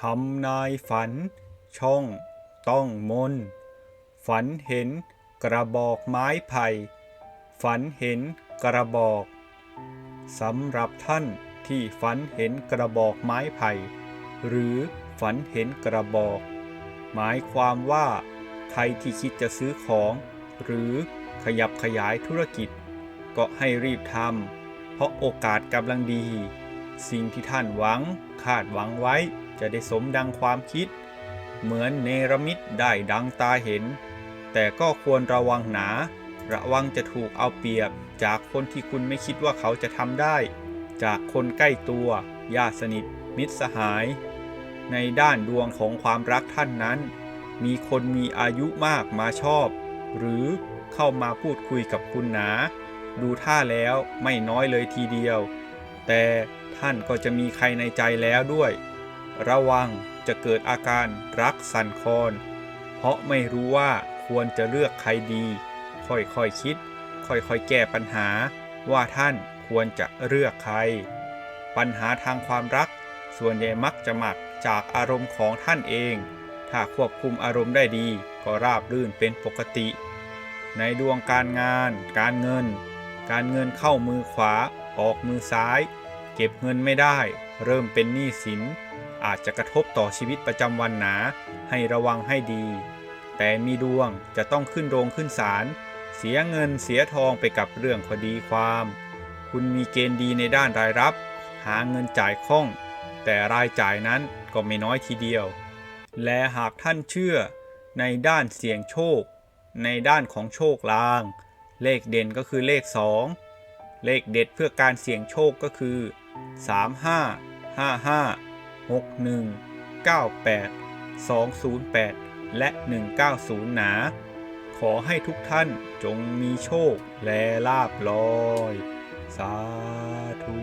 ทำนายฝัน ช่อง ต้องมน ฝันเห็นกระบอกไม้ไผ่ ฝันเห็นกระบอกสำหรับท่านที่ฝันเห็นกระบอกไม้ไผ่ หรือฝันเห็นกระบอก หมายความว่า ใครที่คิดจะซื้อของ หรือขยับขยายธุรกิจ ก็ให้รีบทำเพราะโอกาสกำลังดี สิ่งที่ท่านหวัง คาดหวังไว้จะได้สมดังความคิด เหมือนเนรมิตได้ดังตาเห็น แต่ก็ควรระวังหนา ระวังจะถูกเอาเปรียบ จากคนที่คุณไม่คิดว่าเขาจะทำได้ จากคนใกล้ตัวญาติสนิท มิตรสหาย ในด้านดวงของความรักท่านนั้น มีคนมีอายุมากมาชอบ หรือเข้ามาพูดคุยกับคุณหนา ดูท่าแล้วไม่น้อยเลยทีเดียว แต่ท่านก็จะมีใครในใจแล้วด้วย ระวังจะเกิดอาการรักสั่นคอนเพราะไม่รู้ว่าควรจะเลือกใครดี ค่อยๆคคิด ค่อยๆแก้ปัญหา ว่าท่านควรจะเลือกใคร ปัญหาทางความรัก ส่วนใหญ่มักจะมักจากอารมณ์ของท่านเอง ถ้าควบคุมอารมณ์ได้ดี ก็ราบรื่นเป็นปกติ ในดวงการงาน การเงิน การเงินเข้ามือขวา ออกมือซ้าย เก็บเงินไม่ได้ เริ่มเป็นหนี้สิน อาจจะกระทบต่อชีวิตประจำวันหนา ให้ระวังให้ดี แต่มีดวงจะต้องขึ้นโรงขึ้นศาล เสียเงินเสียทองไปกับเรื่องคดีความ คุณมีเกณฑ์ดีในด้านรายรับ หาเงินจ่ายคล่อง แต่รายจ่ายนั้นก็ไม่น้อยทีเดียว และหากท่านเชื่อในด้านเสี่ยงโชค ในด้านของโชคลาง เลขเด่นก็คือเลข 2เลขเด็ดเพื่อการเสี่ยงโชคก็คือ 35 55 61 98 208 และ 190 หนา ขอให้ทุกท่านจงมีโชคและลาบลอย สาธุ